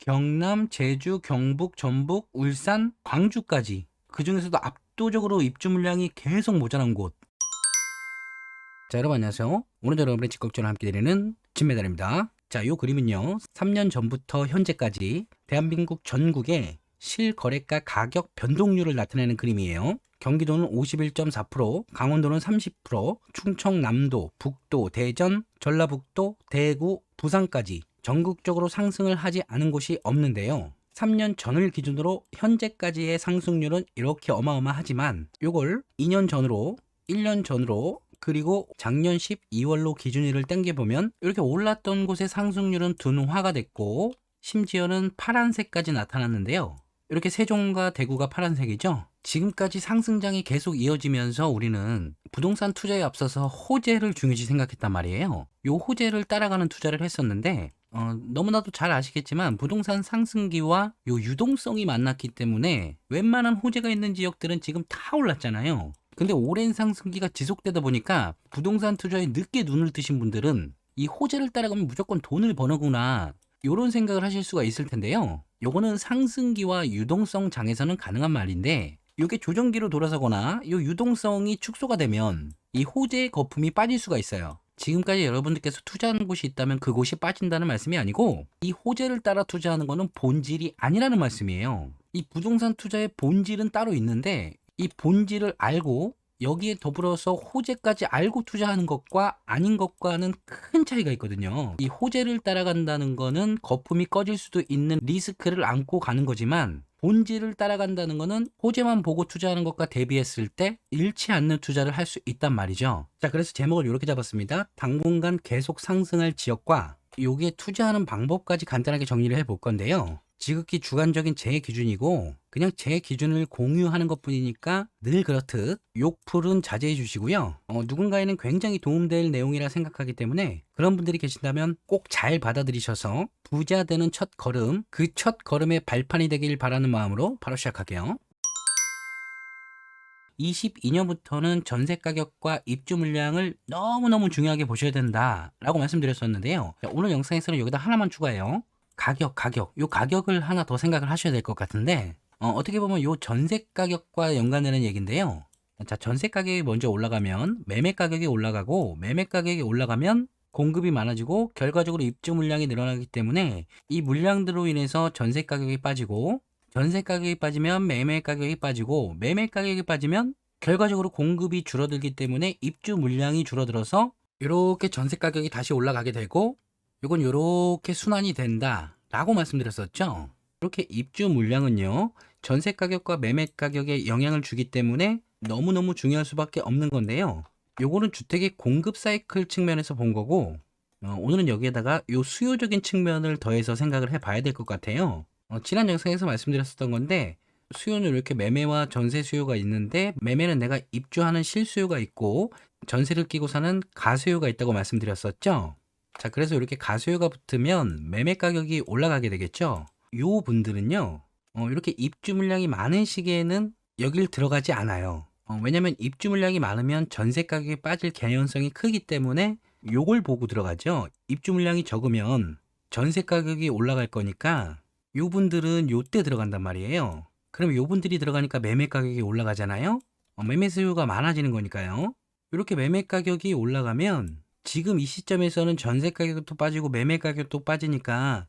경남, 제주, 경북, 전북, 울산, 광주까지 그 중에서도 압도적으로 입주 물량이 계속 모자란 곳. 자, 여러분 안녕하세요. 오늘도 여러분의 직걱정을 함께 드리는 진메달입니다. 자, 요 그림은요. 3년 전부터 현재까지 대한민국 전국의 실거래가 가격 변동률을 나타내는 그림이에요. 경기도는 51.4%, 강원도는 30%, 충청남도, 북도, 대전, 전라북도, 대구, 부산까지 전국적으로 상승을 하지 않은 곳이 없는데요. 3년 전을 기준으로 현재까지의 상승률은 이렇게 어마어마하지만 요걸 2년 전으로 1년 전으로 그리고 작년 12월로 기준일을 땡겨보면 이렇게 올랐던 곳의 상승률은 둔화가 됐고 심지어는 파란색까지 나타났는데요. 이렇게 세종과 대구가 파란색이죠. 지금까지 상승장이 계속 이어지면서 우리는 부동산 투자에 앞서서 호재를 중요시 생각했단 말이에요. 요 호재를 따라가는 투자를 했었는데 어, 너무나도 잘 아시겠지만 부동산 상승기와 요 유동성이 만났기 때문에 웬만한 호재가 있는 지역들은 지금 다 올랐잖아요. 근데 오랜 상승기가 지속되다 보니까 부동산 투자에 늦게 눈을 뜨신 분들은 이 호재를 따라가면 무조건 돈을 버는구나 이런 생각을 하실 수가 있을 텐데요. 요거는 상승기와 유동성 장에서는 가능한 말인데 이게 조정기로 돌아서거나 이 유동성이 축소가 되면 이 호재의 거품이 빠질 수가 있어요. 지금까지 여러분들께서 투자하는 곳이 있다면 그곳이 빠진다는 말씀이 아니고 이 호재를 따라 투자하는 것은 본질이 아니라는 말씀이에요. 이 부동산 투자의 본질은 따로 있는데 이 본질을 알고 여기에 더불어서 호재까지 알고 투자하는 것과 아닌 것과는 큰 차이가 있거든요. 이 호재를 따라간다는 거는 거품이 꺼질 수도 있는 리스크를 안고 가는 거지만 본질을 따라간다는 거는 호재만 보고 투자하는 것과 대비했을 때 잃지 않는 투자를 할 수 있단 말이죠. 자, 그래서 제목을 이렇게 잡았습니다. 당분간 계속 상승할 지역과 여기에 투자하는 방법까지 간단하게 정리를 해 볼 건데요. 지극히 주관적인 제 기준이고 그냥 제 기준을 공유하는 것 뿐이니까 늘 그렇듯 욕풀은 자제해 주시고요. 어, 누군가에는 굉장히 도움될 내용이라 생각하기 때문에 그런 분들이 계신다면 꼭 잘 받아들이셔서 부자 되는 첫 걸음, 그 첫 걸음의 발판이 되길 바라는 마음으로 바로 시작할게요. 22년부터는 전세 가격과 입주 물량을 너무너무 중요하게 보셔야 된다 라고 말씀드렸었는데요. 자, 오늘 영상에서는 여기다 하나만 추가해요. 가격, 가격. 요 가격을 하나 더 생각을 하셔야 될 것 같은데, 어, 떻게 보면 요 전세 가격과 연관되는 얘기인데요. 자, 전세 가격이 먼저 올라가면 매매 가격이 올라가고, 매매 가격이 올라가면 공급이 많아지고, 결과적으로 입주 물량이 늘어나기 때문에 이 물량들로 인해서 전세 가격이 빠지고, 전세 가격이 빠지면 매매 가격이 빠지고, 매매 가격이 빠지면 결과적으로 공급이 줄어들기 때문에 입주 물량이 줄어들어서 이렇게 전세 가격이 다시 올라가게 되고, 이건 이렇게 순환이 된다 라고 말씀드렸었죠. 이렇게 입주 물량은요, 전세 가격과 매매 가격에 영향을 주기 때문에 너무너무 중요할 수밖에 없는 건데요. 요거는 주택의 공급 사이클 측면에서 본 거고, 어, 오늘은 여기에다가 요 수요적인 측면을 더해서 생각을 해 봐야 될 것 같아요. 어, 지난 영상에서 말씀드렸었던 건데, 수요는 이렇게 매매와 전세 수요가 있는데, 매매는 내가 입주하는 실수요가 있고, 전세를 끼고 사는 가수요가 있다고 말씀드렸었죠. 자, 그래서 이렇게 가수요가 붙으면 매매 가격이 올라가게 되겠죠. 요 분들은요, 어, 이렇게 입주 물량이 많은 시기에는 여길 들어가지 않아요. 어, 왜냐면 입주 물량이 많으면 전세 가격이 빠질 개연성이 크기 때문에 요걸 보고 들어가죠. 입주 물량이 적으면 전세 가격이 올라갈 거니까 요 분들은 요때 들어간단 말이에요. 그럼 요 분들이 들어가니까 매매 가격이 올라가잖아요. 어, 매매 수요가 많아지는 거니까요. 이렇게 매매 가격이 올라가면 지금 이 시점에서는 전세 가격도 빠지고 매매 가격도 빠지니까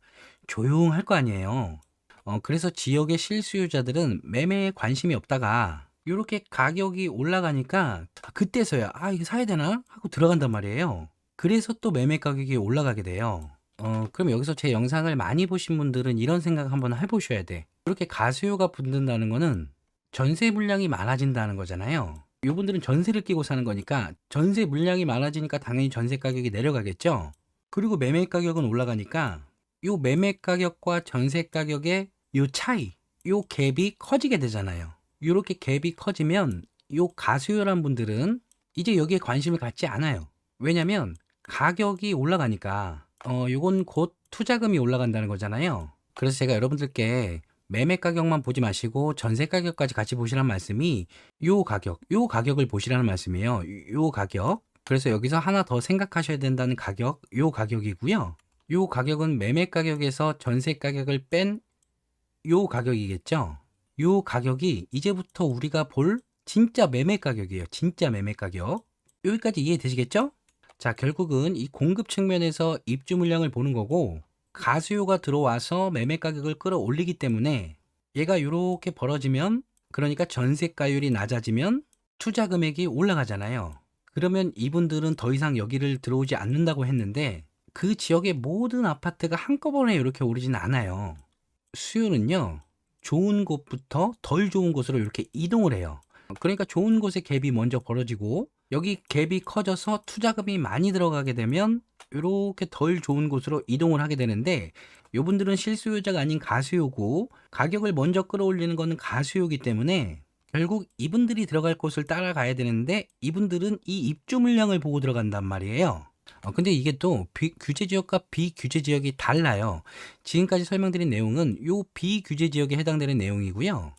조용할 거 아니에요. 어, 그래서 지역의 실수요자들은 매매에 관심이 없다가 이렇게 가격이 올라가니까 그때서야 아 이거 사야 되나 하고 들어간단 말이에요. 그래서 또 매매 가격이 올라가게 돼요. 어, 그럼 여기서 제 영상을 많이 보신 분들은 이런 생각 한번 해보셔야 돼. 이렇게 가수요가 붙는다는 거는 전세 물량이 많아진다는 거잖아요. 이분들은 전세를 끼고 사는 거니까 전세 물량이 많아지니까 당연히 전세 가격이 내려가겠죠. 그리고 매매 가격은 올라가니까 요 매매 가격과 전세 가격의 요 차이, 요 갭이 커지게 되잖아요. 이렇게 갭이 커지면 요 가수요란 분들은 이제 여기에 관심을 갖지 않아요. 왜냐면 가격이 올라가니까 어 요건 곧 투자금이 올라간다는 거잖아요. 그래서 제가 여러분들께 매매 가격만 보지 마시고 전세 가격까지 같이 보시라는 말씀이 요 가격, 요 가격을 보시라는 말씀이에요. 요 가격. 그래서 여기서 하나 더 생각하셔야 된다는 가격, 요 가격이고요. 요 가격은 매매 가격에서 전세 가격을 뺀 요 가격이겠죠. 요 가격이 이제부터 우리가 볼 진짜 매매 가격이에요. 진짜 매매 가격. 여기까지 이해되시겠죠? 자, 결국은 이 공급 측면에서 입주 물량을 보는 거고 가수요가 들어와서 매매 가격을 끌어올리기 때문에 얘가 이렇게 벌어지면 그러니까 전세가율이 낮아지면 투자 금액이 올라가잖아요. 그러면 이분들은 더 이상 여기를 들어오지 않는다고 했는데 그 지역의 모든 아파트가 한꺼번에 이렇게 오르지는 않아요. 수요는요, 좋은 곳부터 덜 좋은 곳으로 이렇게 이동을 해요. 그러니까 좋은 곳에 갭이 먼저 벌어지고 여기 갭이 커져서 투자금이 많이 들어가게 되면 이렇게 덜 좋은 곳으로 이동을 하게 되는데 요분들은 실수요자가 아닌 가수요고 가격을 먼저 끌어올리는 거는 가수요기 때문에 결국 이분들이 들어갈 곳을 따라가야 되는데 이분들은 이 입주 물량을 보고 들어간단 말이에요. 어, 근데 이게 또 비- 규제 지역과 비규제 지역이 달라요. 지금까지 설명드린 내용은 요 비규제 지역에 해당되는 내용이고요.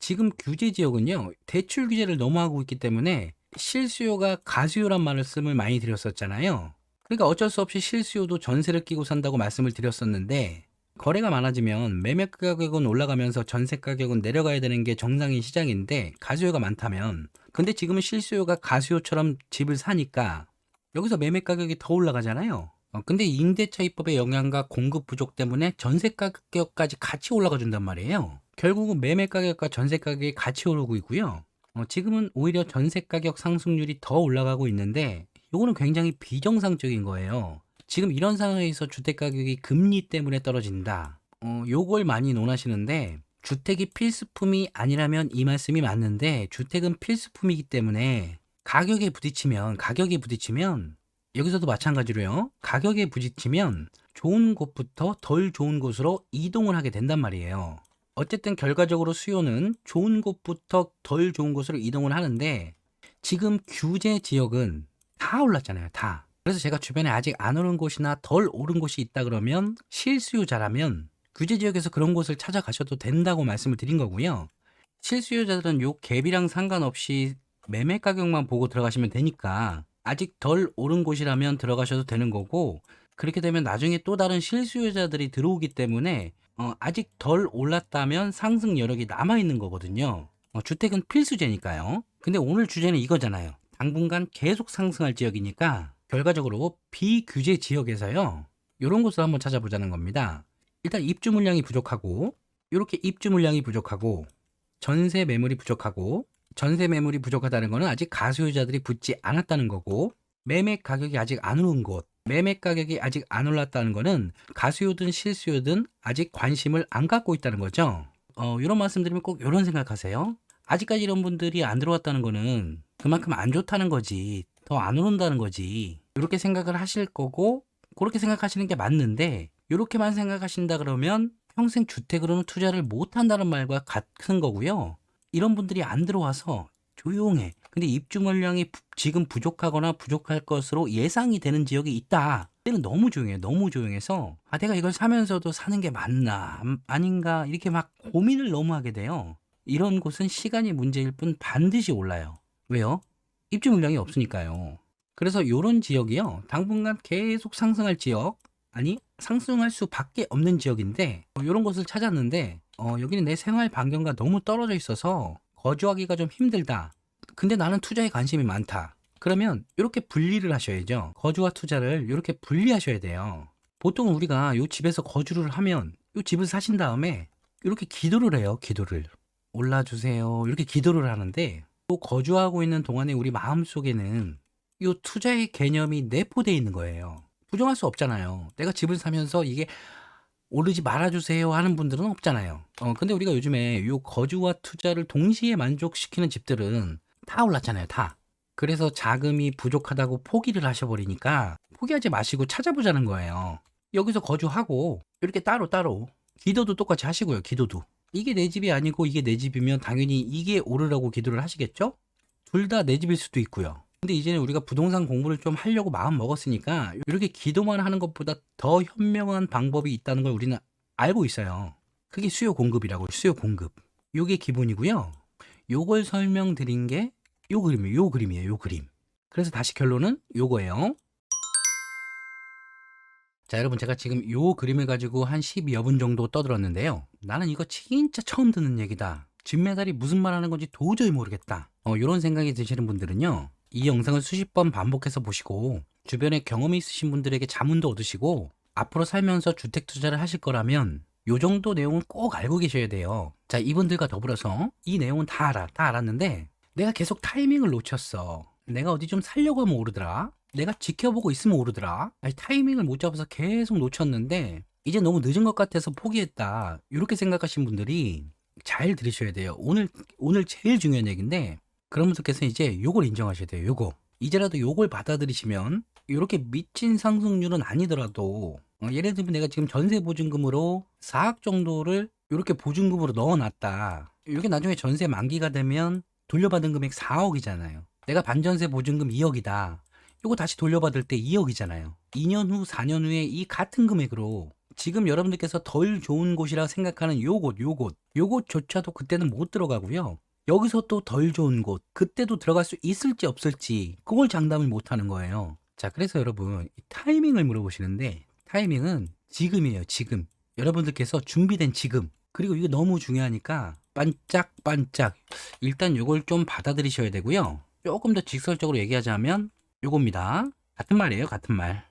지금 규제 지역은요, 대출 규제를 너무 하고 있기 때문에 실수요가 가수요란 말씀을 많이 드렸었잖아요. 그러니까 어쩔 수 없이 실수요도 전세를 끼고 산다고 말씀을 드렸었는데, 거래가 많아지면 매매 가격은 올라가면서 전세 가격은 내려가야 되는 게 정상인 시장인데, 가수요가 많다면, 근데 지금은 실수요가 가수요처럼 집을 사니까, 여기서 매매 가격이 더 올라가잖아요. 어, 근데 임대차 입법의 영향과 공급 부족 때문에 전세 가격까지 같이 올라가 준단 말이에요. 결국은 매매 가격과 전세 가격이 같이 오르고 있고요. 어, 지금은 오히려 전세 가격 상승률이 더 올라가고 있는데 요거는 굉장히 비정상적인 거예요. 지금 이런 상황에서 주택 가격이 금리 때문에 떨어진다. 어, 요걸 많이 논하시는데 주택이 필수품이 아니라면 이 말씀이 맞는데 주택은 필수품이기 때문에 가격에 부딪히면 가격에 부딪히면 여기서도 마찬가지로요. 가격에 부딪히면 좋은 곳부터 덜 좋은 곳으로 이동을 하게 된단 말이에요. 어쨌든 결과적으로 수요는 좋은 곳부터 덜 좋은 곳으로 이동을 하는데 지금 규제 지역은 다 올랐잖아요. 다. 그래서 제가 주변에 아직 안 오른 곳이나 덜 오른 곳이 있다 그러면 실수요자라면 규제 지역에서 그런 곳을 찾아가셔도 된다고 말씀을 드린 거고요. 실수요자들은 요 갭이랑 상관없이 매매 가격만 보고 들어가시면 되니까 아직 덜 오른 곳이라면 들어가셔도 되는 거고 그렇게 되면 나중에 또 다른 실수요자들이 들어오기 때문에 어, 아직 덜 올랐다면 상승 여력이 남아 있는 거거든요. 어, 주택은 필수제니까요. 근데 오늘 주제는 이거잖아요. 당분간 계속 상승할 지역이니까 결과적으로 비규제 지역에서요. 이런 곳을 한번 찾아보자는 겁니다. 일단 입주 물량이 부족하고 이렇게 입주 물량이 부족하고 전세 매물이 부족하고 전세 매물이 부족하다는 거는 아직 가수요자들이 붙지 않았다는 거고 매매 가격이 아직 안 오른 곳 매매 가격이 아직 안 올랐다는 거는 가수요든 실수요든 아직 관심을 안 갖고 있다는 거죠. 어, 이런 말씀드리면 꼭 이런 생각하세요. 아직까지 이런 분들이 안 들어왔다는 거는 그만큼 안 좋다는 거지. 더 안 오른다는 거지. 이렇게 생각을 하실 거고 그렇게 생각하시는 게 맞는데 이렇게만 생각하신다 그러면 평생 주택으로는 투자를 못 한다는 말과 같은 거고요. 이런 분들이 안 들어와서 조용해. 근데 입주 물량이 부- 지금 부족하거나 부족할 것으로 예상이 되는 지역이 있다. 그때는 너무 조용해. 너무 조용해서 아 내가 이걸 사면서도 사는 게 맞나 음, 아닌가 이렇게 막 고민을 너무 하게 돼요. 이런 곳은 시간이 문제일 뿐 반드시 올라요. 왜요? 입주 물량이 없으니까요. 그래서 이런 지역이요. 당분간 계속 상승할 지역 아니 상승할 수밖에 없는 지역인데 이런 곳을 찾았는데 어, 여기는 내 생활 반경과 너무 떨어져 있어서 거주하기가 좀 힘들다. 근데 나는 투자에 관심이 많다. 그러면 이렇게 분리를 하셔야죠. 거주와 투자를 이렇게 분리하셔야 돼요. 보통 우리가 이 집에서 거주를 하면 이 집을 사신 다음에 이렇게 기도를 해요. 기도를 올라주세요. 이렇게 기도를 하는데 또 거주하고 있는 동안에 우리 마음 속에는 이 투자의 개념이 내포되어 있는 거예요. 부정할 수 없잖아요. 내가 집을 사면서 이게 오르지 말아주세요 하는 분들은 없잖아요. 어, 근데 우리가 요즘에 요 거주와 투자를 동시에 만족시키는 집들은 다 올랐잖아요. 다. 그래서 자금이 부족하다고 포기를 하셔버리니까 포기하지 마시고 찾아보자는 거예요. 여기서 거주하고 이렇게 따로따로 기도도 똑같이 하시고요. 기도도. 이게 내 집이 아니고 이게 내 집이면 당연히 이게 오르라고 기도를 하시겠죠? 둘 다 내 집일 수도 있고요. 근데 이제는 우리가 부동산 공부를 좀 하려고 마음 먹었으니까 이렇게 기도만 하는 것보다 더 현명한 방법이 있다는 걸 우리는 알고 있어요. 그게 수요 공급이라고 수요 공급. 요게 기본이고요. 요걸 설명드린 게 요 그림이에요. 요 그림이에요. 요 그림. 그래서 다시 결론은 요거예요. 자, 여러분 제가 지금 요 그림을 가지고 한 12여 분 정도 떠들었는데요. 나는 이거 진짜 처음 듣는 얘기다. 진메달이 무슨 말 하는 건지 도저히 모르겠다. 어, 요런 생각이 드시는 분들은요. 이 영상을 수십 번 반복해서 보시고 주변에 경험이 있으신 분들에게 자문도 얻으시고 앞으로 살면서 주택 투자를 하실 거라면 요 정도 내용은 꼭 알고 계셔야 돼요. 자, 이분들과 더불어서 이 내용은 다 알아. 다 알았는데 내가 계속 타이밍을 놓쳤어. 내가 어디 좀 살려고 하면 오르더라. 내가 지켜보고 있으면 오르더라. 아니, 타이밍을 못 잡아서 계속 놓쳤는데 이제 너무 늦은 것 같아서 포기했다. 이렇게 생각하신 분들이 잘 들으셔야 돼요. 오늘 오늘 제일 중요한 얘기인데 그런 분들께서 이제 요걸 인정하셔야 돼요. 요거. 이제라도 요걸 받아들이시면 이렇게 미친 상승률은 아니더라도 어, 예를 들면 내가 지금 전세 보증금으로 4억 정도를 이렇게 보증금으로 넣어놨다. 이게 나중에 전세 만기가 되면 돌려받은 금액 4억이잖아요. 내가 반전세 보증금 2억이다. 요거 다시 돌려받을 때 2억이잖아요. 2년 후, 4년 후에 이 같은 금액으로 지금 여러분들께서 덜 좋은 곳이라 생각하는 요 곳, 요 곳, 요 곳조차도 그때는 못 들어가고요. 여기서 또 덜 좋은 곳, 그때도 들어갈 수 있을지 없을지 그걸 장담을 못 하는 거예요. 자, 그래서 여러분 이 타이밍을 물어보시는데 타이밍은 지금이에요, 지금. 여러분들께서 준비된 지금. 그리고 이게 너무 중요하니까 반짝반짝. 일단 요걸 좀 받아들이셔야 되고요. 조금 더 직설적으로 얘기하자면 요겁니다. 같은 말이에요, 같은 말.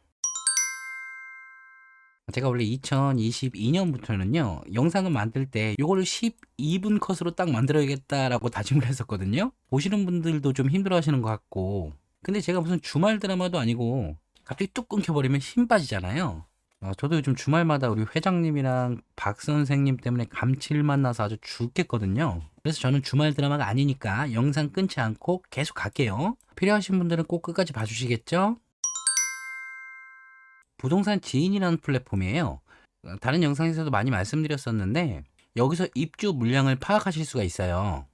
제가 원래 2022년부터는요, 영상을 만들 때 요거를 12분 컷으로 딱 만들어야겠다라고 다짐을 했었거든요. 보시는 분들도 좀 힘들어 하시는 것 같고. 근데 제가 무슨 주말 드라마도 아니고 갑자기 뚝 끊겨버리면 힘 빠지잖아요. 어, 저도 요즘 주말마다 우리 회장님이랑 박 선생님 때문에 감칠맛 나서 아주 죽겠거든요. 그래서 저는 주말 드라마가 아니니까 영상 끊지 않고 계속 갈게요. 필요하신 분들은 꼭 끝까지 봐주시겠죠? 부동산 지인이라는 플랫폼이에요. 어, 다른 영상에서도 많이 말씀드렸었는데 여기서 입주 물량을 파악하실 수가 있어요.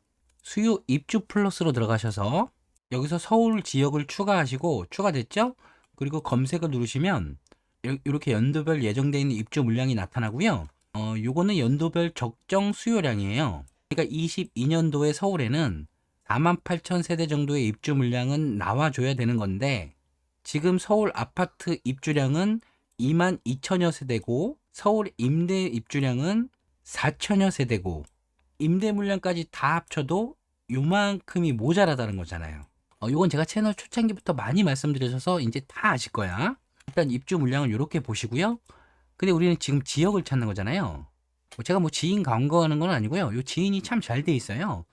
수요 입주 플러스로 들어가셔서 여기서 서울 지역을 추가하시고 추가됐죠? 그리고 검색을 누르시면 요- 이렇게 연도별 예정되어 있는 입주 물량이 나타나고요. 어, 요거는 연도별 적정 수요량이에요. 그러니까 22년도에 서울에는 48,000 세대 정도의 입주 물량은 나와줘야 되는 건데 지금 서울 아파트 입주량은 2만 2천여 세대고 서울 임대 입주량은 4천여 세대고 임대 물량까지 다 합쳐도 요만큼이 모자라다는 거잖아요. 어, 이건 제가 채널 초창기부터 많이 말씀드려서 이제 다 아실 거야. 일단 입주 물량을 이렇게 보시고요. 근데 우리는 지금 지역을 찾는 거잖아요. 뭐 제가 뭐 지인 광고하는 건 아니고요. 요 지인이 참 잘 돼 있어요.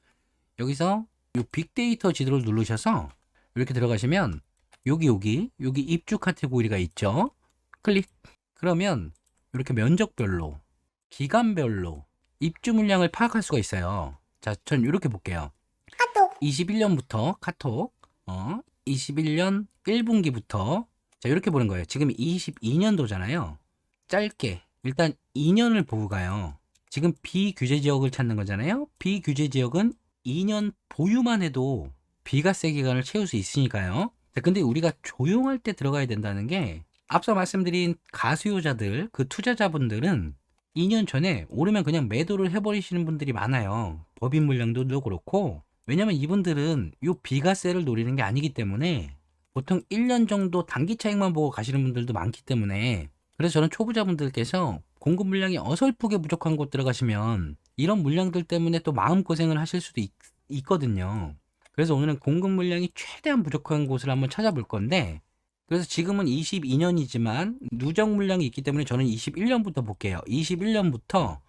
여기서 요 빅데이터 지도를 누르셔서 이렇게 들어가시면 여기 여기 여기 입주 카테고리가 있죠. 클릭. 그러면 이렇게 면적별로 기간별로 입주 물량을 파악할 수가 있어요. 자, 전 이렇게 볼게요. 21년부터 카톡, 어, 21년 1분기부터 자, 이렇게 보는 거예요. 지금 22년도잖아요. 짧게 일단 2년을 보고 가요. 지금 비규제 지역을 찾는 거잖아요. 비규제 지역은 2년 보유만 해도 비과세 기간을 채울 수 있으니까요. 자, 근데 우리가 조용할 때 들어가야 된다는 게 앞서 말씀드린 가수요자들, 그 투자자분들은 2년 전에 오르면 그냥 매도를 해버리시는 분들이 많아요. 법인 물량도 그렇고. 왜냐면 이분들은 이 비과세를 노리는 게 아니기 때문에 보통 1년 정도 단기 차익만 보고 가시는 분들도 많기 때문에 그래서 저는 초보자분들께서 공급 물량이 어설프게 부족한 곳 들어가시면 이런 물량들 때문에 또 마음고생을 하실 수도 있, 있거든요. 그래서 오늘은 공급 물량이 최대한 부족한 곳을 한번 찾아볼 건데 그래서 지금은 22년이지만 누적 물량이 있기 때문에 저는 21년부터 볼게요. 21년부터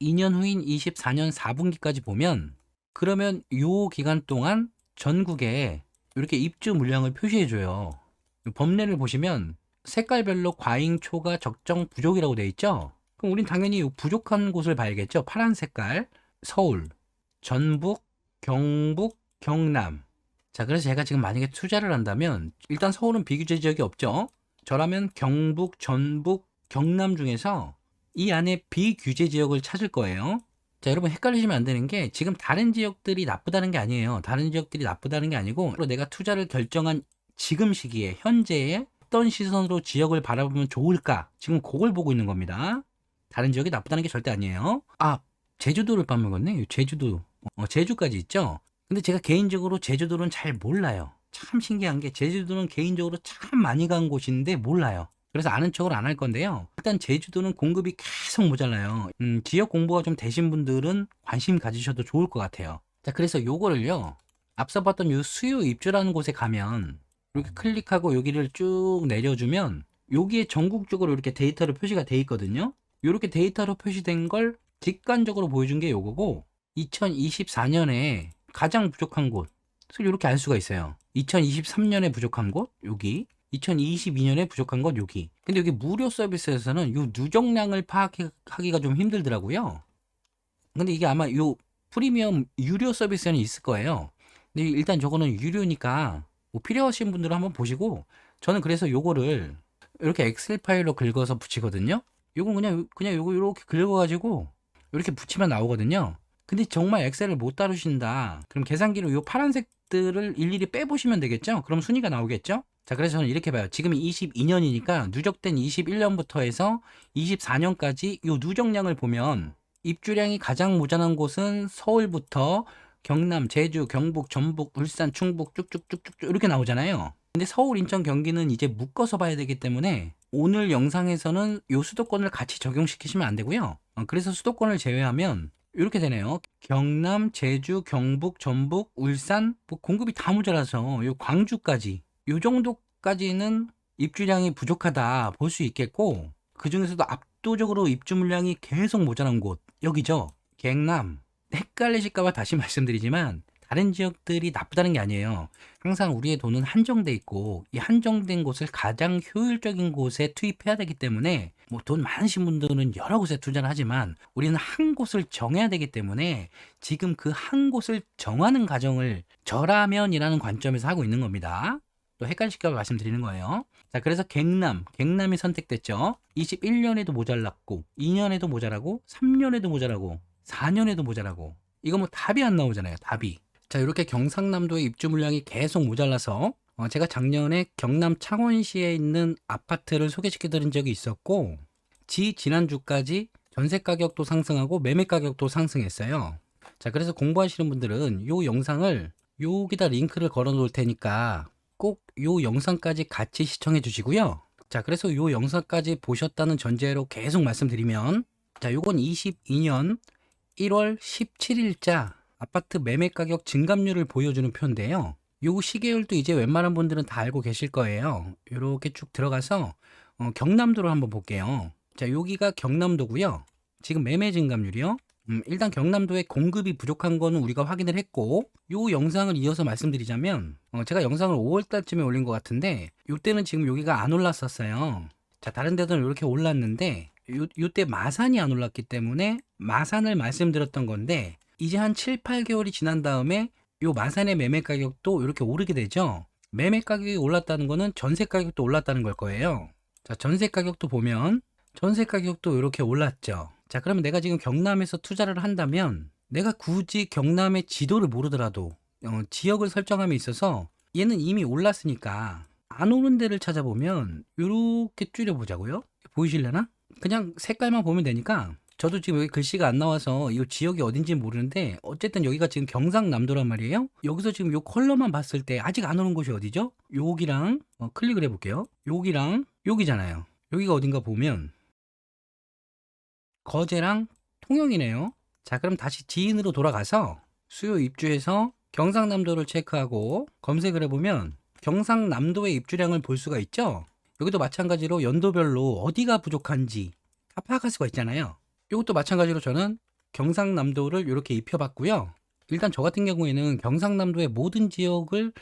2년 후인 24년 4분기까지 보면 그러면 요 기간 동안 전국에 이렇게 입주 물량을 표시해 줘요. 법례를 보시면 색깔별로 과잉, 초과, 적정, 부족이라고 돼 있죠. 그럼 우린 당연히 요 부족한 곳을 봐야겠죠. 파란 색깔, 서울, 전북, 경북, 경남. 자, 그래서 제가 지금 만약에 투자를 한다면 일단 서울은 비규제 지역이 없죠. 저라면 경북, 전북, 경남 중에서 이 안에 비규제 지역을 찾을 거예요. 자, 여러분 헷갈리시면 안 되는 게 지금 다른 지역들이 나쁘다는 게 아니에요. 다른 지역들이 나쁘다는 게 아니고 내가 투자를 결정한 지금 시기에 현재에 어떤 시선으로 지역을 바라보면 좋을까? 지금 그걸 보고 있는 겁니다. 다른 지역이 나쁘다는 게 절대 아니에요. 아, 제주도를 빠먹었네. 제주도. 어, 제주까지 있죠. 근데 제가 개인적으로 제주도는 잘 몰라요. 참 신기한 게 제주도는 개인적으로 참 많이 간 곳인데 몰라요. 그래서 아는 척을 안 할 건데요. 일단 제주도는 공급이 계속 모자라요. 음, 지역 공부가 좀 되신 분들은 관심 가지셔도 좋을 것 같아요. 자, 그래서 요거를요. 앞서 봤던 요 수요 입주라는 곳에 가면 이렇게 클릭하고 여기를 쭉 내려주면 여기에 전국적으로 이렇게 데이터로 표시가 돼 있거든요. 이렇게 데이터로 표시된 걸 직관적으로 보여준 게 요거고 2024년에 가장 부족한 곳을 이렇게 알 수가 있어요. 2023년에 부족한 곳 여기 2022년에 부족한 것 여기. 근데 여기 무료 서비스에서는 요 누적량을 파악하기가 좀 힘들더라고요. 근데 이게 아마 요 프리미엄 유료 서비스는 있을 거예요. 근데 일단 저거는 유료니까 뭐 필요하신 분들은 한번 보시고 저는 그래서 요거를 이렇게 엑셀 파일로 긁어서 붙이거든요. 요건 그냥 그냥 요거 이렇게 긁어가지고 이렇게 붙이면 나오거든요. 근데 정말 엑셀을 못 다루신다. 그럼 계산기로 요 파란색들을 일일이 빼보시면 되겠죠? 그럼 순위가 나오겠죠? 자, 그래서 저는 이렇게 봐요. 지금이 22년이니까 누적된 21년부터 해서 24년까지 요 누적량을 보면 입주량이 가장 모자란 곳은 서울부터 경남, 제주, 경북, 전북, 울산, 충북 쭉쭉쭉쭉 이렇게 나오잖아요. 근데 서울, 인천, 경기는 이제 묶어서 봐야 되기 때문에 오늘 영상에서는 요 수도권을 같이 적용시키시면 안 되고요. 어, 그래서 수도권을 제외하면 이렇게 되네요. 경남, 제주, 경북, 전북, 울산 뭐 공급이 다 모자라서 요 광주까지 요 정도까지는 입주량이 부족하다 볼 수 있겠고 그 중에서도 압도적으로 입주 물량이 계속 모자란 곳 여기죠. 경남 헷갈리실까봐 다시 말씀드리지만 다른 지역들이 나쁘다는 게 아니에요. 항상 우리의 돈은 한정돼 있고 이 한정된 곳을 가장 효율적인 곳에 투입해야 되기 때문에 뭐 돈 많으신 분들은 여러 곳에 투자를 하지만 우리는 한 곳을 정해야 되기 때문에 지금 그 한 곳을 정하는 과정을 저라면이라는 관점에서 하고 있는 겁니다. 또 헷갈릴까 봐 말씀드리는 거예요. 자, 그래서 갱남, 갱남이 선택됐죠. 21년에도 모자랐고, 2년에도 모자라고, 3년에도 모자라고, 4년에도 모자라고. 이거 뭐 답이 안 나오잖아요. 답이. 자, 이렇게 경상남도의 입주 물량이 계속 모자라서 어, 제가 작년에 경남 창원시에 있는 아파트를 소개시켜 드린 적이 있었고, 지 지난주까지 전세 가격도 상승하고 매매 가격도 상승했어요. 자, 그래서 공부하시는 분들은 요 영상을 여기다 링크를 걸어 놓을 테니까 꼭 요 영상까지 같이 시청해 주시고요. 자, 그래서 요 영상까지 보셨다는 전제로 계속 말씀드리면 자, 요건 22년 1월 17일자 아파트 매매 가격 증감률을 보여주는 표인데요. 요 시계열도 이제 웬만한 분들은 다 알고 계실 거예요. 이렇게 쭉 들어가서 어, 경남도로 한번 볼게요. 자, 여기가 경남도고요. 지금 매매 증감률이요. 음, 일단 경남도에 공급이 부족한 거는 우리가 확인을 했고 요 영상을 이어서 말씀드리자면 어, 제가 영상을 5월 달쯤에 올린 것 같은데 요때는 지금 여기가 안 올랐었어요. 자, 다른 데는 이렇게 올랐는데 요, 요때 마산이 안 올랐기 때문에 마산을 말씀드렸던 건데 이제 한 7, 8개월이 지난 다음에 요 마산의 매매 가격도 이렇게 오르게 되죠. 매매 가격이 올랐다는 거는 전세 가격도 올랐다는 걸 거예요. 자, 전세 가격도 보면 전세 가격도 이렇게 올랐죠. 자, 그러면 내가 지금 경남에서 투자를 한다면 내가 굳이 경남의 지도를 모르더라도 어, 지역을 설정함에 있어서 얘는 이미 올랐으니까 안 오는 데를 찾아보면 이렇게 줄여보자고요. 보이실려나? 그냥 색깔만 보면 되니까 저도 지금 여기 글씨가 안 나와서 이 지역이 어딘지 모르는데 어쨌든 여기가 지금 경상남도란 말이에요. 여기서 지금 요 컬러만 봤을 때 아직 안 오는 곳이 어디죠? 여기랑 어, 클릭을 해볼게요. 여기랑 여기잖아요. 여기가 어딘가 보면 거제랑 통영이네요. 자 그럼 다시 지인으로 돌아가서 수요 입주해서 경상남도를 체크하고 검색을 해보면 경상남도의 입주량을 볼 수가 있죠. 여기도 마찬가지로 연도별로 어디가 부족한지 다 파악할 수가 있잖아요. 이것도 마찬가지로 저는 경상남도를 이렇게 입혀봤고요. 일단 저 같은 경우에는 경상남도의 모든 지역을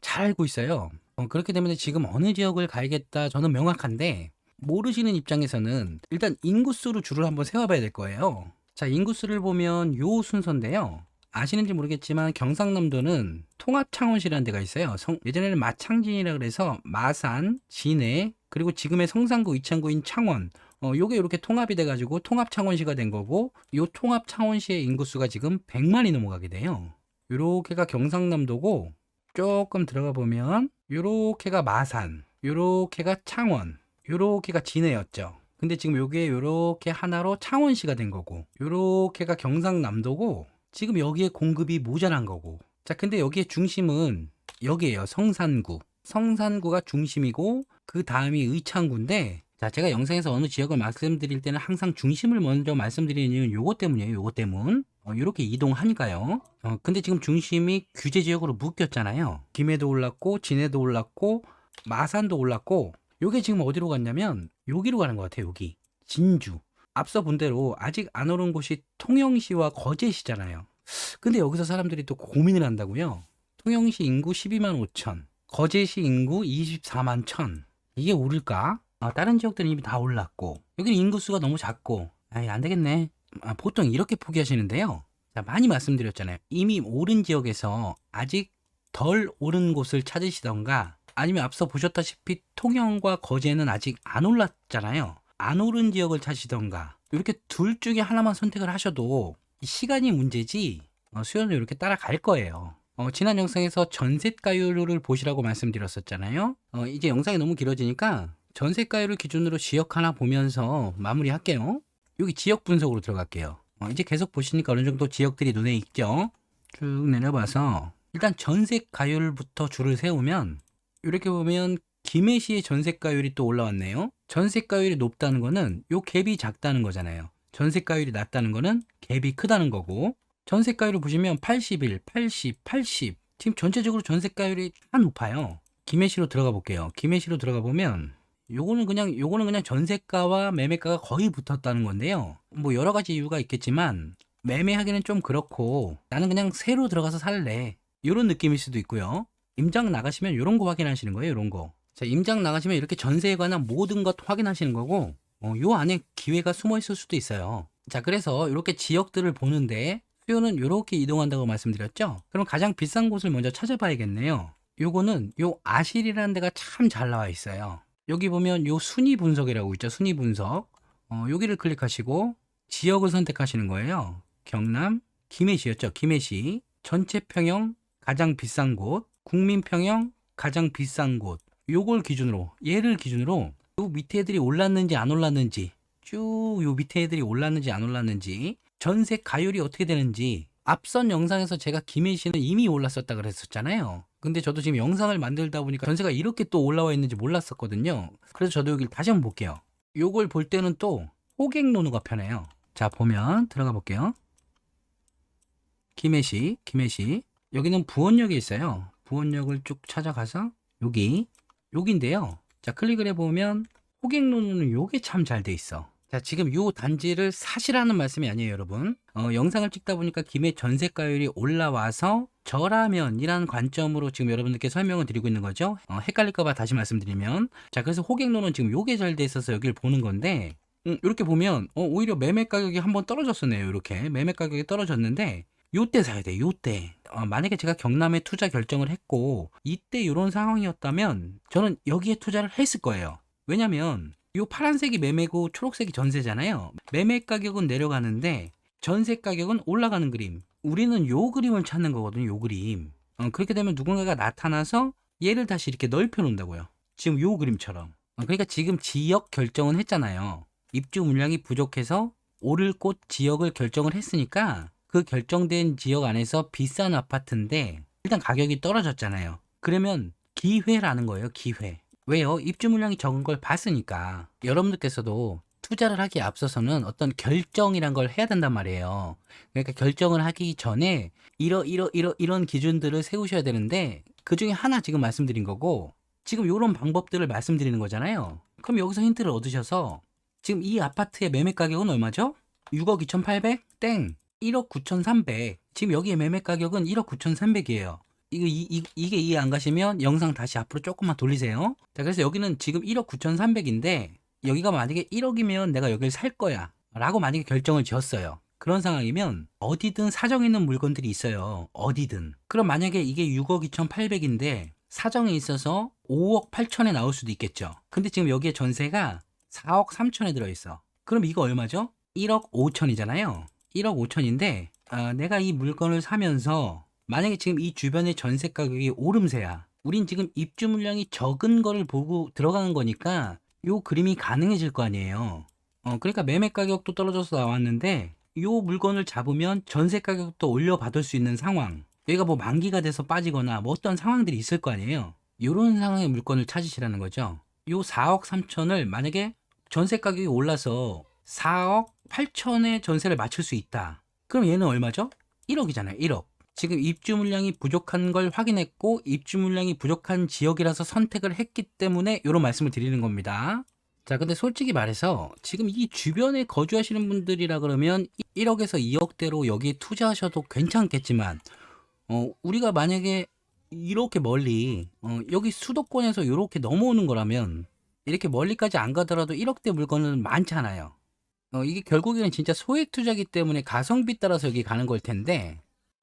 잘 알고 있어요. 어, 그렇기 때문에 지금 어느 지역을 가야겠다 저는 명확한데 모르시는 입장에서는 일단 인구수로 줄을 한번 세워봐야 될 거예요. 자, 인구수를 보면 요 순서인데요. 아시는지 모르겠지만 경상남도는 통합창원시라는 데가 있어요. 성- 예전에는 마창진이라 그래서 마산, 진해, 그리고 지금의 성산구, 이창구인 창원, 어, 요게 이렇게 통합이 돼가지고 통합창원시가 된 거고, 요 통합창원시의 인구수가 지금 100만이 넘어가게 돼요. 요렇게가 경상남도고, 조금 들어가 보면, 요렇게가 마산, 요렇게가 창원, 요렇게가 진해였죠. 근데 지금 요게 요렇게 하나로 창원시가 된 거고, 요렇게가 경상남도고, 지금 여기에 공급이 모자란 거고. 자, 근데 여기에 중심은 여기에요. 성산구. 성산구가 중심이고 그 다음이 의창구인데 자 제가 영상에서 어느 지역을 말씀드릴 때는 항상 중심을 먼저 말씀드리는 이유는 요것 때문이에요 요것 때문 어, 이렇게 이동하니까요 어, 근데 지금 중심이 규제 지역으로 묶였잖아요 김해도 올랐고 진해도 올랐고 마산도 올랐고 요게 지금 어디로 갔냐면 여기로 가는 것 같아요 여기. 진주. 앞서 본 대로 아직 안 오른 곳이 통영시와 거제시잖아요. 근데 여기서 사람들이 또 고민을 한다고요? 통영시 인구 12만 5천 거제시 인구 24만 1천. 이게 오를까? 아, 다른 지역들은 이미 다 올랐고. 여기는 인구수가 너무 작고. 아이 안 되겠네. 아, 보통 이렇게 포기하시는데요. 자, 많이 말씀드렸잖아요. 이미 오른 지역에서 아직 덜 오른 곳을 찾으시던가 아니면 앞서 보셨다시피 통영과 거제는 아직 안 올랐잖아요 안 오른 지역을 찾으시던가 이렇게 둘 중에 하나만 선택을 하셔도 이 시간이 문제지 어, 수요는 이렇게 따라갈 거예요 어, 지난 영상에서 전셋가율을 보시라고 말씀드렸었잖아요. 어, 이제 영상이 너무 길어지니까 전셋가율을 기준으로 지역 하나 보면서 마무리할게요. 여기 지역 분석으로 들어갈게요. 어, 이제 계속 보시니까 어느 정도 지역들이 눈에 익죠. 쭉 내려봐서 일단 전셋가율부터 줄을 세우면 이렇게 보면 김해 시의 전셋가율이 또 올라왔네요. 전셋가율이 높다는 거는 요 갭이 작다는 거잖아요. 전셋가율이 낮다는 거는 갭이 크다는 거고 전세가율을 보시면 81, 80, 80 지금 전체적으로 전세가율이 다 높아요. 김해시로 들어가 볼게요. 김해시로 들어가 보면 요거는 그냥 요거는 그냥 전세가와 매매가가 거의 붙었다는 건데요. 뭐 여러 가지 이유가 있겠지만 매매하기는 좀 그렇고 나는 그냥 새로 들어가서 살래. 요런 느낌일 수도 있고요. 임장 나가시면 요런 거 확인하시는 거예요. 요런 거. 자, 임장 나가시면 이렇게 전세에 관한 모든 것 확인하시는 거고 어, 요 안에 기회가 숨어 있을 수도 있어요. 자, 그래서 이렇게 지역들을 보는데 수요는 이렇게 이동한다고 말씀드렸죠? 그럼 가장 비싼 곳을 먼저 찾아봐야겠네요. 요거는 요 아실이라는 데가 참 잘 나와 있어요. 여기 보면 요 순위 분석이라고 있죠. 순위 분석. 어, 여기를 클릭하시고 지역을 선택하시는 거예요. 경남 김해시였죠. 김해시 전체 평형 가장 비싼 곳, 국민 평형 가장 비싼 곳. 요걸 기준으로 얘를 기준으로 요 밑에 애들이 올랐는지 안 올랐는지 쭉 요 밑에 애들이 올랐는지 안 올랐는지 전세 가율이 어떻게 되는지 앞선 영상에서 제가 김해시는 이미 올랐었다 그랬었잖아요. 근데 저도 지금 영상을 만들다 보니까 전세가 이렇게 또 올라와 있는지 몰랐었거든요. 그래서 저도 여기 다시 한번 볼게요. 요걸 볼 때는 또 호객 노노가 편해요. 자 보면 들어가 볼게요. 김해 시, 김해 시. 여기는 부원역에 있어요. 부원역을 쭉 찾아가서 여기, 여기인데요. 자 클릭을 해보면 호객 노노는 요게 참 잘 돼 있어. 자, 지금 요 단지를 사시라는 말씀이 아니에요, 여러분. 어, 영상을 찍다 보니까 김해 전세가율이 올라와서 저라면 이라는 관점으로 지금 여러분들께 설명을 드리고 있는 거죠. 어, 헷갈릴까봐 다시 말씀드리면. 자, 그래서 호객로는 지금 요게 잘 돼 있어서 여기를 보는 건데, 음, 이렇게 보면, 어, 오히려 매매 가격이 한번 떨어졌었네요, 이렇게. 매매 가격이 떨어졌는데, 요때 사야 돼, 요때. 어, 만약에 제가 경남에 투자 결정을 했고, 이때 이런 상황이었다면, 저는 여기에 투자를 했을 거예요. 왜냐면, 요 파란색이 매매고 초록색이 전세잖아요. 매매 가격은 내려가는데 전세 가격은 올라가는 그림. 우리는 요 그림을 찾는 거거든요. 요 그림. 어, 그렇게 되면 누군가가 나타나서 얘를 다시 이렇게 넓혀 놓는다고요. 지금 요 그림처럼. 어, 그러니까 지금 지역 결정은 했잖아요. 입주 물량이 부족해서 오를 곳 지역을 결정을 했으니까 그 결정된 지역 안에서 비싼 아파트인데 일단 가격이 떨어졌잖아요. 그러면 기회라는 거예요. 기회. 왜요? 입주 물량이 적은 걸 봤으니까 여러분들께서도 투자를 하기에 앞서서는 어떤 결정이란 걸 해야 된단 말이에요. 그러니까 결정을 하기 전에 이러 이러 이러 이런 기준들을 세우셔야 되는데 그 중에 하나 지금 말씀드린 거고 지금 이런 방법들을 말씀드리는 거잖아요. 그럼 여기서 힌트를 얻으셔서 지금 이 아파트의 매매 가격은 얼마죠? 6억 2,800? 땡. 1억 9,300. 지금 여기에 매매 가격은 1억 9,300이에요. 이거 이, 이, 이게 이해 안 가시면 영상 다시 앞으로 조금만 돌리세요. 자, 그래서 여기는 지금 1억 9,300인데 여기가 만약에 1억이면 내가 여기를 살 거야. 라고 만약에 결정을 지었어요. 그런 상황이면 어디든 사정 있는 물건들이 있어요. 어디든. 그럼 만약에 이게 6억 2,800인데 사정에 있어서 5억 8천에 나올 수도 있겠죠. 근데 지금 여기에 전세가 4억 3천에 들어있어. 그럼 이거 얼마죠? 1억 5천이잖아요. 1억 5천인데 아, 내가 이 물건을 사면서 만약에 지금 이 주변의 전세 가격이 오름세야. 우린 지금 입주 물량이 적은 거를 보고 들어가는 거니까 요 그림이 가능해질 거 아니에요. 어, 그러니까 매매 가격도 떨어져서 나왔는데 요 물건을 잡으면 전세 가격도 올려받을 수 있는 상황. 여기가 뭐 만기가 돼서 빠지거나 뭐 어떤 상황들이 있을 거 아니에요. 요런 상황의 물건을 찾으시라는 거죠. 요 4억 3천을 만약에 전세 가격이 올라서 4억 8천에 전세를 맞출 수 있다. 그럼 얘는 얼마죠? 1억이잖아요. 1억. 지금 입주 물량이 부족한 걸 확인했고 입주 물량이 부족한 지역이라서 선택을 했기 때문에 이런 말씀을 드리는 겁니다. 자, 근데 솔직히 말해서 지금 이 주변에 거주하시는 분들이라 그러면 1억에서 2억대로 여기에 투자하셔도 괜찮겠지만 어, 우리가 만약에 이렇게 멀리 어, 여기 수도권에서 이렇게 넘어오는 거라면 이렇게 멀리까지 안 가더라도 1억대 물건은 많잖아요. 어, 이게 결국에는 진짜 소액 투자기 때문에 가성비 따라서 여기 가는 걸 텐데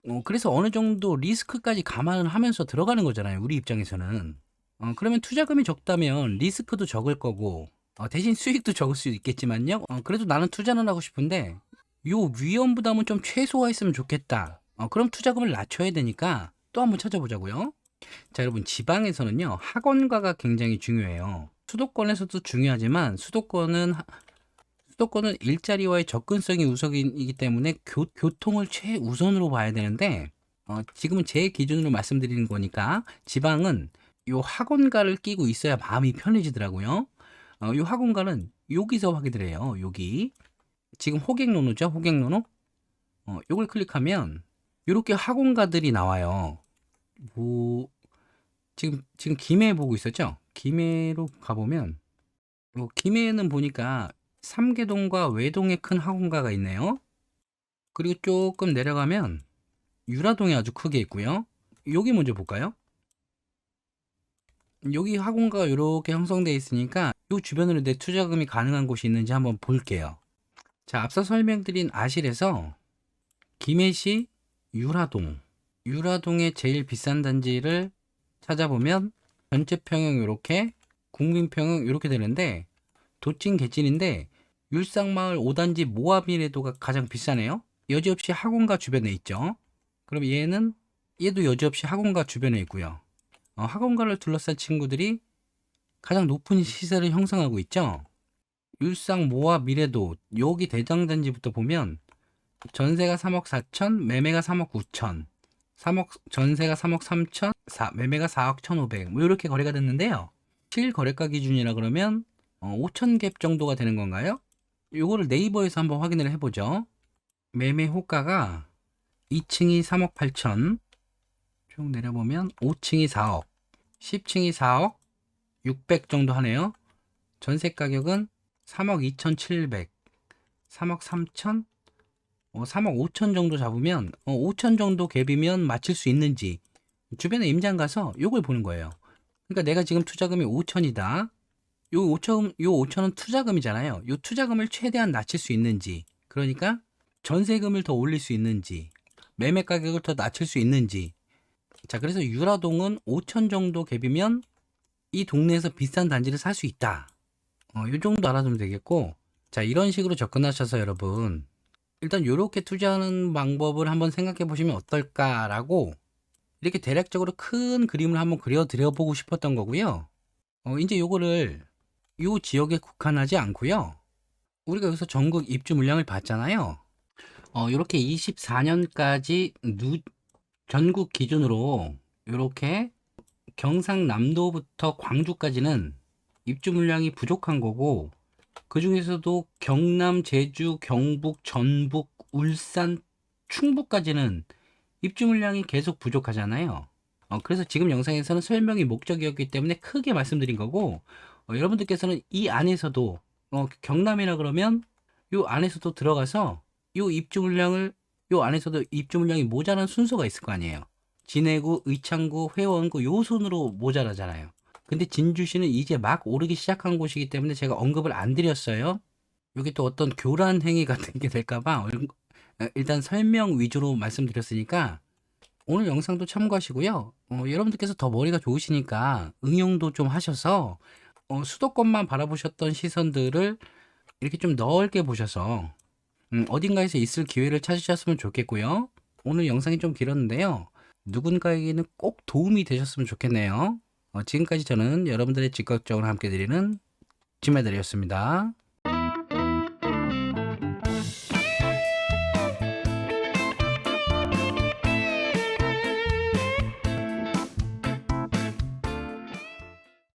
어, 그래서 어느 정도 리스크까지 감안을 하면서 들어가는 거잖아요. 우리 입장에서는. 어, 그러면 투자금이 적다면 리스크도 적을 거고 어, 대신 수익도 적을 수 있겠지만요. 어, 그래도 나는 투자는 하고 싶은데 요 위험 부담은 좀 최소화했으면 좋겠다. 어, 그럼 투자금을 낮춰야 되니까 또 한번 찾아보자고요. 자, 여러분 지방에서는요. 학원가가 굉장히 중요해요. 수도권에서도 중요하지만 수도권은 하- 수도권은 일자리와의 접근성이 우선이기 때문에 교, 교통을 최우선으로 봐야 되는데 어, 지금은 제 기준으로 말씀드리는 거니까 지방은 요 학원가를 끼고 있어야 마음이 편해지더라고요. 어, 요 학원가는 여기서 확인을 해요. 여기 지금 호객노노죠, 호객노노. 어, 요걸 클릭하면 이렇게 학원가들이 나와요. 뭐 지금 지금 김해 보고 있었죠? 김해로 가보면 뭐 김해는 보니까 삼계동과 외동에 큰 학원가가 있네요. 그리고 조금 내려가면 유라동이 아주 크게 있고요. 여기 먼저 볼까요? 여기 학원가가 이렇게 형성되어 있으니까 이 주변으로 내 투자금이 가능한 곳이 있는지 한번 볼게요. 자, 앞서 설명드린 아실에서 김해시 유라동, 유라동의 제일 비싼 단지를 찾아보면 전체 평형 이렇게, 국민 평형 이렇게 되는데 도찐 개찐인데 율상마을 5단지 모아비레도가 가장 비싸네요. 여지없이 학원가 주변에 있죠. 그럼 얘는 얘도 여지없이 학원가 주변에 있고요. 어, 학원가를 둘러싼 친구들이 가장 높은 시세를 형성하고 있죠. 율상 모아 미래도 여기 대장단지부터 보면 전세가 3억 4천, 매매가 3억 9천, 3억 전세가 3억 3천, 사, 매매가 4억 1,500. 뭐 이렇게 거래가 됐는데요. 실거래가 기준이라 그러면 어, 5천 갭 정도가 되는 건가요? 요거를 네이버에서 한번 확인을 해보죠. 매매 호가가 2층이 3억 8천, 쭉 내려보면 5층이 4억, 10층이 4억 600 정도 하네요. 전세 가격은 3억 2,700, 3억 3천, 어, 3억 5천 정도 잡으면 어, 5천 정도 갭이면 맞출 수 있는지 주변에 임장 가서 요걸 보는 거예요. 그러니까 내가 지금 투자금이 5천이다. 요 5천, 요 5천은 투자금이잖아요. 요 투자금을 최대한 낮출 수 있는지, 그러니까 전세금을 더 올릴 수 있는지, 매매 가격을 더 낮출 수 있는지. 자, 그래서 유라동은 5천 정도 갭이면 이 동네에서 비싼 단지를 살 수 있다. 어, 요 정도 알아두면 되겠고, 자, 이런 식으로 접근하셔서 여러분, 일단 요렇게 투자하는 방법을 한번 생각해 보시면 어떨까라고 이렇게 대략적으로 큰 그림을 한번 그려 드려 보고 싶었던 거고요. 어, 이제 요거를 요 지역에 국한하지 않고요. 우리가 여기서 전국 입주 물량을 봤잖아요. 어, 요렇게 24년까지 누, 전국 기준으로 요렇게 경상남도부터 광주까지는 입주 물량이 부족한 거고 그 중에서도 경남, 제주, 경북, 전북, 울산, 충북까지는 입주 물량이 계속 부족하잖아요. 어, 그래서 지금 영상에서는 설명이 목적이었기 때문에 크게 말씀드린 거고 어, 여러분들께서는 이 안에서도 어, 경남이라 그러면 요 안에서도 들어가서 요 입주 물량을 요 안에서도 입주 물량이 모자란 순서가 있을 거 아니에요. 진해구, 의창구, 회원구 요 순으로 모자라잖아요. 근데 진주시는 이제 막 오르기 시작한 곳이기 때문에 제가 언급을 안 드렸어요. 여기 또 어떤 교란 행위 같은 게 될까봐 얼- 어, 일단 설명 위주로 말씀드렸으니까 오늘 영상도 참고하시고요. 어, 여러분들께서 더 머리가 좋으시니까 응용도 좀 하셔서 어, 수도권만 바라보셨던 시선들을 이렇게 좀 넓게 보셔서 음, 어딘가에서 있을 기회를 찾으셨으면 좋겠고요. 오늘 영상이 좀 길었는데요. 누군가에게는 꼭 도움이 되셨으면 좋겠네요. 어, 지금까지 저는 여러분들의 직각적으로 함께 드리는 지메들이었습니다.